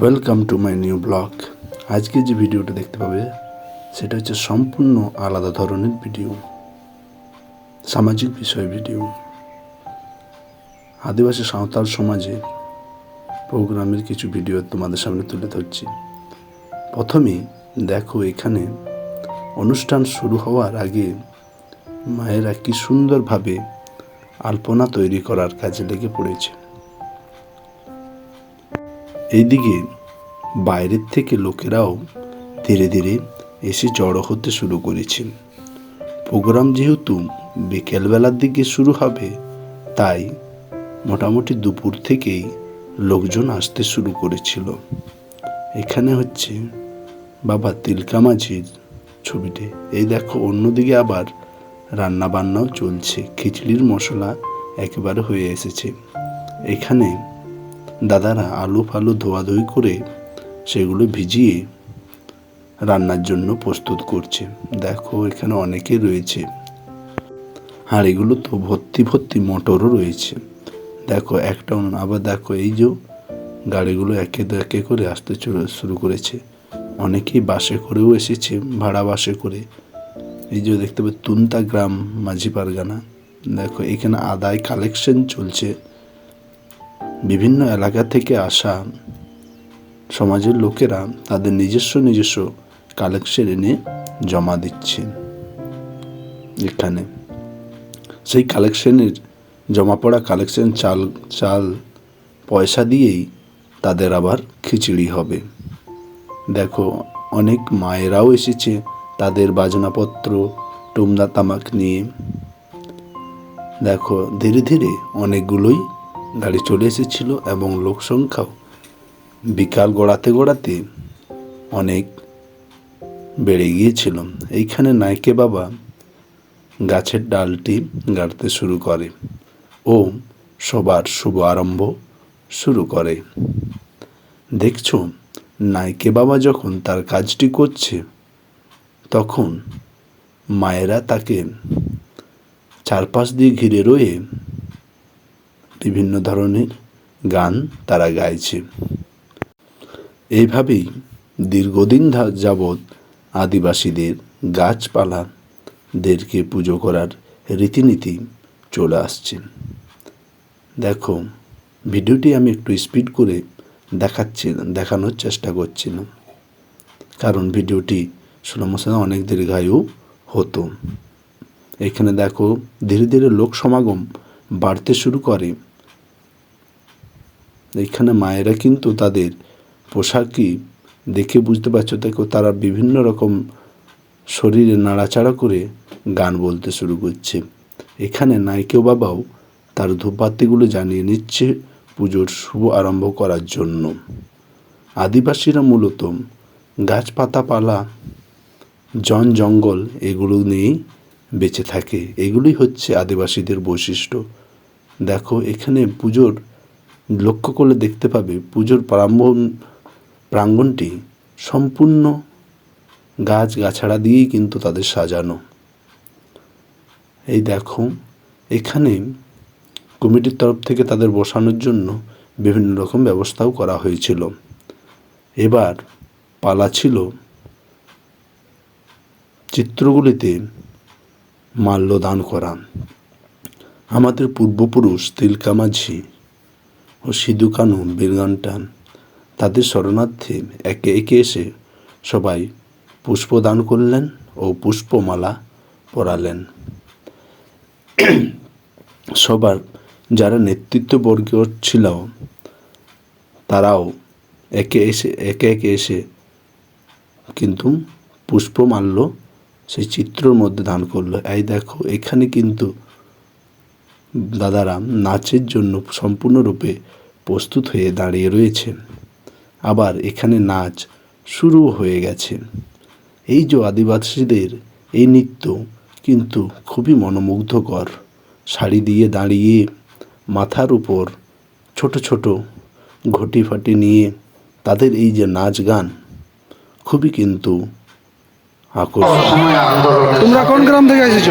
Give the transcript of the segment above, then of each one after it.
Welcome to my new blog আজকে যে ভিডিওটা দেখতে পাবে, সেটা হচ্ছে সম্পূর্ণ আলাদা ধরনের ভিডিও, সামাজিক বিষয় ভিডিও। আদিবাসী সাঁওতাল সমাজে প্রোগ্রামের কিছু ভিডিও তোমাদের সামনে তুলে ধরছি। প্রথমে দেখো এখানে অনুষ্ঠান শুরু হওয়ার আগে মায়েরা কি সুন্দরভাবে আলপনা তৈরি করার কাজে লেগে পড়েছে। এইদিকে বাইরের থেকে লোকেরাও ধীরে ধীরে এসে জড়ো হতে শুরু করেছেন। প্রোগ্রাম যেহেতু বিকেলবেলার দিকে শুরু হবে, তাই মোটামুটি দুপুর থেকেই লোকজন আসতে শুরু করেছিল। এখানে হচ্ছে বাবা তিলকা মাঝির ছবিটি। এই দেখো, অন্যদিকে আবার রান্নাবান্নাও চলছে। খিচড়ির মশলা একেবারে হয়ে এসেছে। এখানে দাদারা আলু ফালু ধোয়াধুয়ি করে সেগুলো ভিজিয়ে রান্নার জন্য প্রস্তুত করছে। দেখো, এখানে অনেকে রয়েছে। এগুলো তো ভর্তি ভর্তি মোটরও রয়েছে। দেখো, একটা আবার দেখো, এই যে গাড়িগুলো একে দু একে করে আসতে শুরু করেছে। অনেকেই বাসে করেও এসেছে, ভাড়া বাসে করে। এই যে দেখতে পাবে তুন্তা গ্রাম মাঝি পারগানা দেখো, এখানে আদায় কালেকশন চলছে। বিভিন্ন এলাকা থেকে আসা সমাজের লোকেরা তাদের নিজস্ব নিজস্ব কালেকশন এনে জমা দিচ্ছে এখানে। সেই কালেকশনের জমা পড়া কালেকশন চাল চাল পয়সা দিয়েই তাদের আবার খিচুড়ি হবে। দেখো, অনেক মায়েরাও এসেছে তাদের বাজনাপত্র, টুমদা তামাক নিয়ে। দেখো, ধীরে ধীরে অনেকগুলোই গাড়ি চলে এসেছিল এবং লোক সংখ্যাও বিকাল গড়াতে গড়াতে অনেক বেড়ে গিয়েছিল। এইখানে নায়কে বাবা গাছের ডালটি গাড়তে শুরু করে ও সবার শুভ আরম্ভ শুরু করে। দেখছ, নায়কে বাবা যখন তার কাজটি করছে, তখন মায়েরা তাকে চারপাশ দিয়ে ঘিরে রয়ে বিভিন্ন ধরনের গান তারা গাইছে। এইভাবেই দীর্ঘদিন যাবৎ আদিবাসীদের গাছপালাদেরকে পুজো করার রীতিনীতি চলে আসছে। দেখো, ভিডিওটি আমি একটু স্পিড করে দেখাচ্ছি, দেখানোর চেষ্টা করছিলাম। কারণ ভিডিওটি সুলমসানা অনেক দীর্ঘায়ু হতো। এখানে দেখো, ধীরে ধীরে লোক সমাগম বাড়তে শুরু করে। এখানে মায়েরা কিন্তু তাদের পোশাকই দেখে বুঝতে পারছ দেখো, তারা বিভিন্ন রকম শরীরে নাড়াচাড়া করে গান বলতে শুরু করছে। এখানে নায়কেও বাবাও তার ধূপবাতিগুলো জানিয়ে নিচ্ছে পুজোর শুভ আরম্ভ করার জন্য। আদিবাসীরা মূলত গাছপাতাপালা, জন জঙ্গল এগুলো নিয়েই বেঁচে থাকে। এগুলোই হচ্ছে আদিবাসীদের বৈশিষ্ট্য। দেখো, এখানে পুজোর লক্ষ্য করলে দেখতে পাবে পুজোর প্রাঙ্গণ প্রাঙ্গণটি সম্পূর্ণ গাছ গাছাড়া দিয়েই কিন্তু তাদের সাজানো। এই দেখো, এখানে কমিটির তরফ থেকে তাদের বসানোর জন্য বিভিন্ন রকম ব্যবস্থাও করা হয়েছিল। এবার পালা ছিল চিত্রগুলিতে মাল্যদান করা। আমাদের পূর্বপুরুষ তিলকা মাঝি ও সিধু কানু বীরগানটা তাদের শরণার্থে একে একে এসে সবাই পুষ্পদান করলেন ও পুষ্পমালা পরালেন। সবার যারা নেতৃত্ববর্গ ছিল, তারাও একে এসে, একে একে এসে কিন্তু পুষ্পমাল্য সেই চিত্রর মধ্যে দান করল। এই দেখো, এখানে কিন্তু দাদারা নাচের জন্য সম্পূর্ণরূপে প্রস্তুত হয়ে দাঁড়িয়ে রয়েছে। আবার এখানে নাচ শুরু হয়ে গেছে। এই যে আদিবাসীদের এই নৃত্য কিন্তু খুবই মনোমুগ্ধকর। শাড়ি দিয়ে দাঁড়িয়ে মাথার উপর ছোট ছোট ঘটি ফাটি নিয়ে তাদের এই যে নাচ গান খুবই কিন্তু আকর্ষণ তোমরা কোন গ্রাম থেকে এসেছ?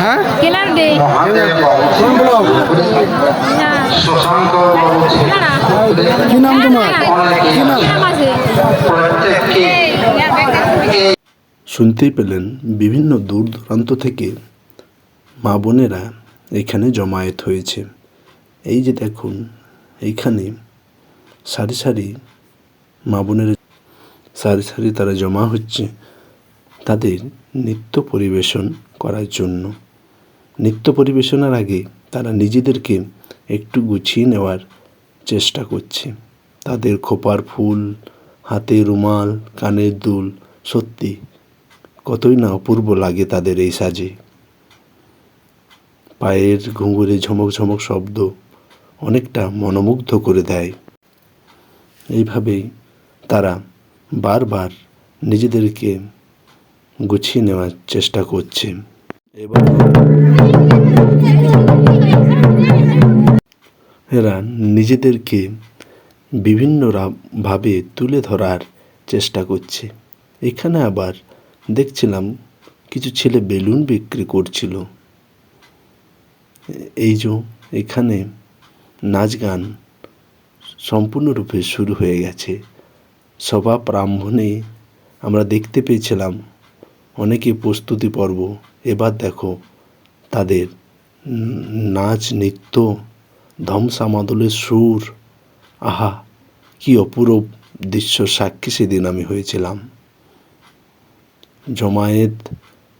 হ্যাঁ? সুশান্ত কি নাম তোমার কি নাম শুনতেই পেলেন বিভিন্ন দূর দূরান্ত থেকে মা বোনেরা এখানে জমায়েত হয়েছে। এই যে দেখুন, এইখানে সারি সারি মা বোনের, সারি সারি তারা জমা হচ্ছে তাদের নৃত্য পরিবেশন করার জন্য। নৃত্য পরিবেশনের আগে তারা নিজেদেরকে একটু গুছিয়ে নেওয়ার চেষ্টা করছে। তাদের খোপার ফুল হাতে রুমাল, কানের দুল, সত্যি কতই না অপূর্ব লাগে তাদের এই সাজে। পায়ের ঘুঙুরে ঝমক ঝমক শব্দ অনেকটা মনোমুগ্ধ করে দেয়। এইভাবেই তারা বারবার নিজেদেরকে গুছিয়ে নেওয়ার চেষ্টা করছে। এবার এরা নিজেদেরকে বিভিন্ন ভাবে তুলে ধরার চেষ্টা করছে। এখানে আবার দেখছিলাম কিছু ছেলে বেলুন বিক্রি করছিল। এই যে এখানে নাচ গান সম্পূর্ণরূপে শুরু হয়ে গেছে। সভা প্রারম্ভণে আমরা দেখতে পেয়েছিলাম অনেকে প্রস্তুতি পর্ব। এবার দেখো তাদের নাচ, নৃত্য ধমসামাদলের সুর। আহা, কি অপূরব দৃশ্য সাক্ষী সেদিন আমি হয়েছিলাম। জমায়েত,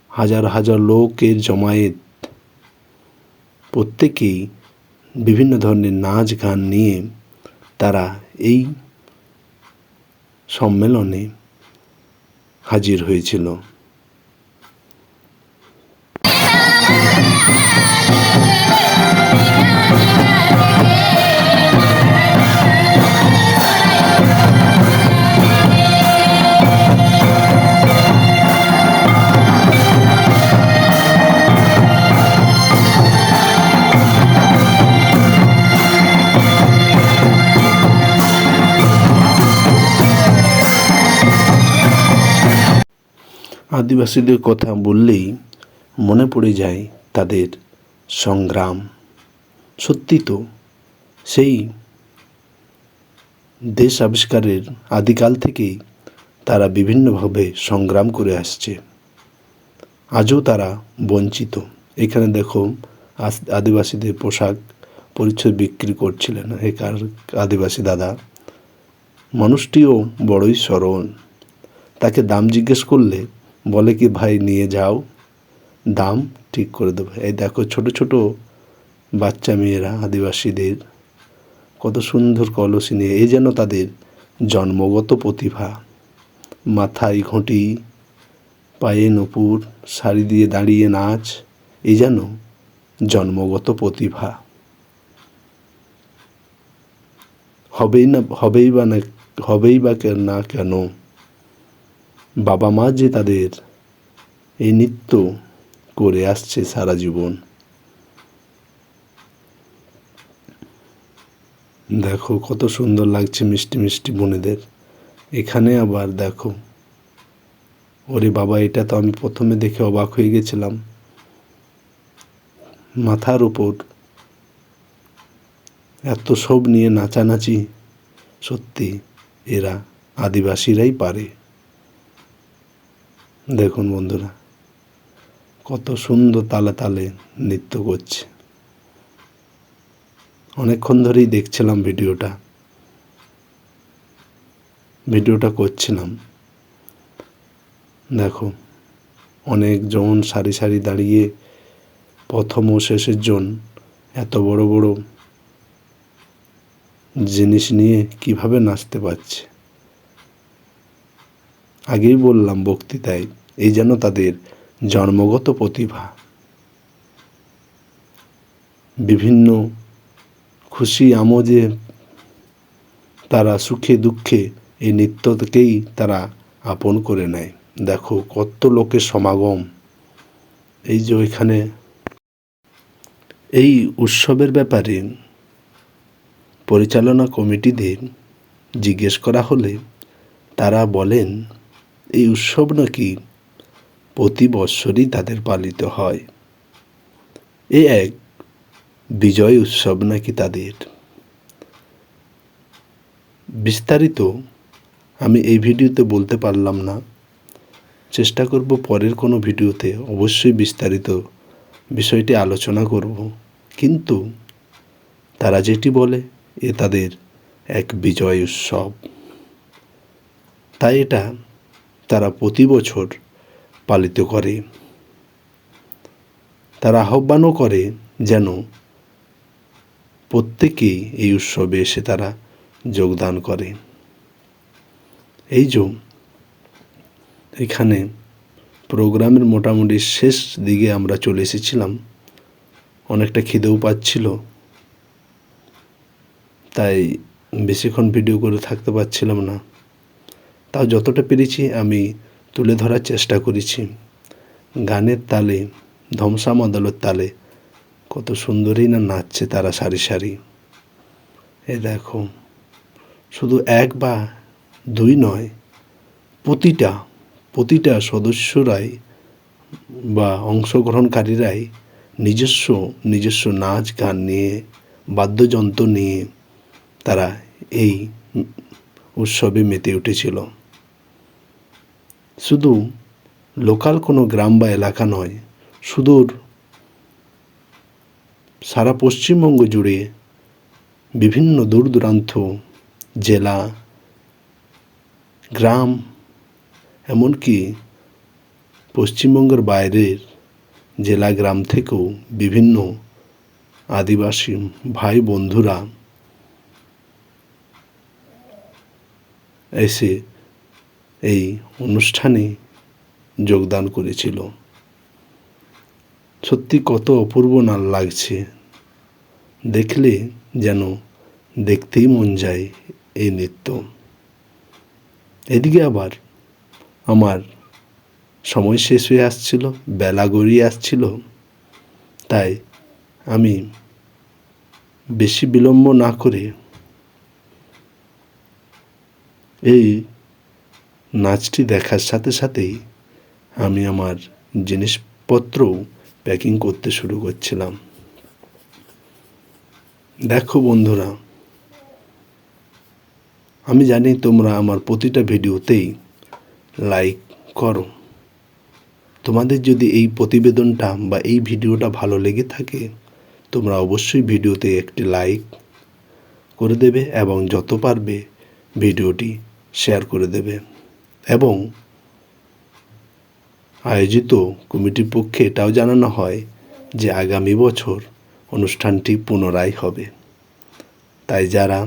হাজার হাজার লোকের জমায়েত। প্রত্যেকেই বিভিন্ন ধরনের নাচ গান নিয়ে তারা এই সম্মেলনে হাজির হয়েছিল। আদিবাসীদের কথা বললেই মনে পড়ে যায় তাদের সংগ্রাম। সত্যি তো, সেই দেশ আবিষ্কারের আদিকাল থেকেই তারা বিভিন্নভাবে সংগ্রাম করে আসছে। আজও তারা বঞ্চিত। এখানে দেখো আদিবাসীদের পোশাক পরিচ্ছদ বিক্রি করছিলেন এখার আদিবাসী দাদা। মানুষটিও বড়ই সরল। তাকে দাম জিজ্ঞেস করলে বলে কি, ভাই, নিয়ে যাও, দাম ঠিক করে দেবো। এই দেখো ছোট ছোট বাচ্চা মেয়েরা, আদিবাসীদের, কত সুন্দর কলসি নিয়ে, এই যেন তাদের জন্মগত প্রতিভা। মাথায় ঘটি, পায়ে নপুর, শাড়ি দিয়ে দাঁড়িয়ে নাচ, এই যেন জন্মগত প্রতিভা। হবেই না, হবেই বা না, হবেই বা না কেন? বাবা মা যে তাদের এই নৃত্য করে আসছে সারা জীবন। দেখো কত সুন্দর লাগছে মিষ্টি মিষ্টি বোনেদের। এখানে আবার দেখো, ওরে বাবা, এটা তো আমি প্রথমে দেখে অবাক হয়ে গেছিলাম। মাথার উপর এত সব নিয়ে নাচানাচি সত্যি এরা আদিবাসীরাই পারে। দেখুন বন্ধুরা, কত সুন্দর তালে তালে নৃত্য করছে। অনেকক্ষণ ধরেই দেখছিলাম ভিডিওটা ভিডিওটা করছিলাম। দেখো, অনেকজন সারি সারি দাঁড়িয়ে প্রথম ও শেষের জন এত বড় বড় জিনিস নিয়ে কীভাবে নাচতে পারছে? আগেই বললাম বক্তৃতায় এই যেন তাদের জন্মগত প্রতিভা। বিভিন্ন খুশি আমোজে তারা সুখে দুঃখে এই নৃত্যকেই তারা আপন করে নেয়। দেখো কত লোকের সমাগম। এই যে ওইখানে এই উৎসবের ব্যাপারে পরিচালনা কমিটিদের জিজ্ঞেস করা হলে তারা বলেন, এই উৎসব নাকি প্রতি বৎসরই তাদের পালিত হয়। এ এক বিজয় উৎসব নাকি তাদের? বিস্তারিত আমি এই ভিডিওতে বলতে পারলাম না। চেষ্টা করব পরের কোনো ভিডিওতে অবশ্যই বিস্তারিত বিষয়টি আলোচনা করব। কিন্তু তারা যেটি বলে, এ তাদের এক বিজয় উৎসব। তাই এটা তারা প্রতি বছর পালিত করে। তারা আহ্বানও করে যেন প্রত্যেকেই এই উৎসবে এসে তারা যোগদান করে। এই যে এখানে প্রোগ্রামের মোটামুটি শেষ দিকে আমরা চলে এসেছিলাম, অনেকটা খিদেও পাচ্ছিল, তাই বেশিক্ষণ ভিডিও করে থাকতে পারছিলাম না। তাও যতটা পেরেছি আমি তুলে ধরার চেষ্টা করেছি। গানের তালে ধমসা মাদলের তালে কত সুন্দরই না নাচছে তারা সারি সারি। এ দেখো, শুধু এক বা দুই নয়, প্রতিটা প্রতিটা সদস্যরাই বা অংশগ্রহণকারীরাই নিজস্ব নিজস্ব নাচ, গান নিয়ে, বাদ্যযন্ত্র নিয়ে তারা এই উৎসবে মেতে উঠেছিল। শুধু লোকাল কোনো গ্রাম বা এলাকা নয়, সুদূর সারা পশ্চিমবঙ্গ জুড়ে বিভিন্ন দূর দূরান্ত জেলা, গ্রাম, এমনকি পশ্চিমবঙ্গের বাইরের জেলা, গ্রাম থেকেও বিভিন্ন আদিবাসী ভাই বন্ধুরা এসে এই অনুষ্ঠানে যোগদান করেছিল। সত্যি কত অপূর্ব না লাগছে। দেখলে যেন দেখতেই মন যায় এই নৃত্য। এদিকে আবার আমার সময় শেষ হয়ে আসছিল, বেলা গড়িয়ে আসছিল। তাই আমি বেশি বিলম্ব না করে এই নাচটি দেখার সাথে সাথেই আমি আমার জিনিসপত্রও প্যাকিং করতে শুরু করছিলাম। দেখো বন্ধুরা, আমি জানি তোমরা আমার প্রতিটা ভিডিওতেই লাইক করো। তোমাদের যদি এই প্রতিবেদনটা বা এই ভিডিওটা ভালো লেগে থাকে, তোমরা অবশ্যই ভিডিওতে একটি লাইক করে দেবে এবং যত পারবে ভিডিওটি শেয়ার করে দেবে। এবং আয়োজিত কমিটির পক্ষে এটাও জানানো হয় যে আগামী বছর অনুষ্ঠানটি পুনরায় হবে। তাই যারা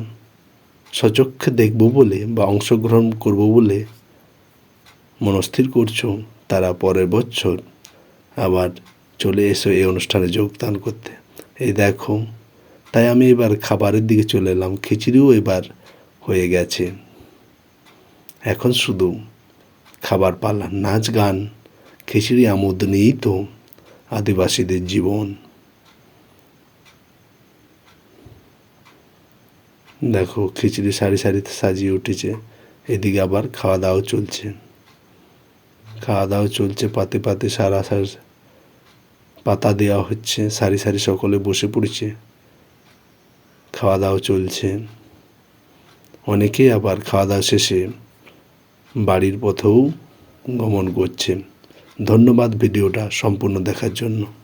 সচক্ষে দেখব বলে বা অংশগ্রহণ করব বলে মনস্থির করছ, তারা পরের বছর আবার চলে এসো এই অনুষ্ঠানে যোগদান করতে। এই দেখো, তাই আমি এবার খাবারের দিকে চলে এলাম। খিচুড়িও এবার হয়ে গেছে। এখন শুধু খাবার পালা নাচ গান, খিচুড়ি আমোদ নিয়েই তো আদিবাসীদের জীবন। দেখো, খিচুড়ি সারি সারিতে সাজিয়ে উঠেছে, এদিকে আবার খাওয়া দাওয়া চলছে। খাওয়া দাওয়া চলছে, পাতে পাতে সারা সার পাতা দেওয়া হচ্ছে, সারি সারি সকলে বসে পড়েছে। খাওয়া দাওয়া চলছে। অনেকেই আবার খাওয়া দাওয়া শেষে বাড়ির পথেও গমন করছে। ধন্যবাদ ভিডিওটা সম্পূর্ণ দেখার জন্য।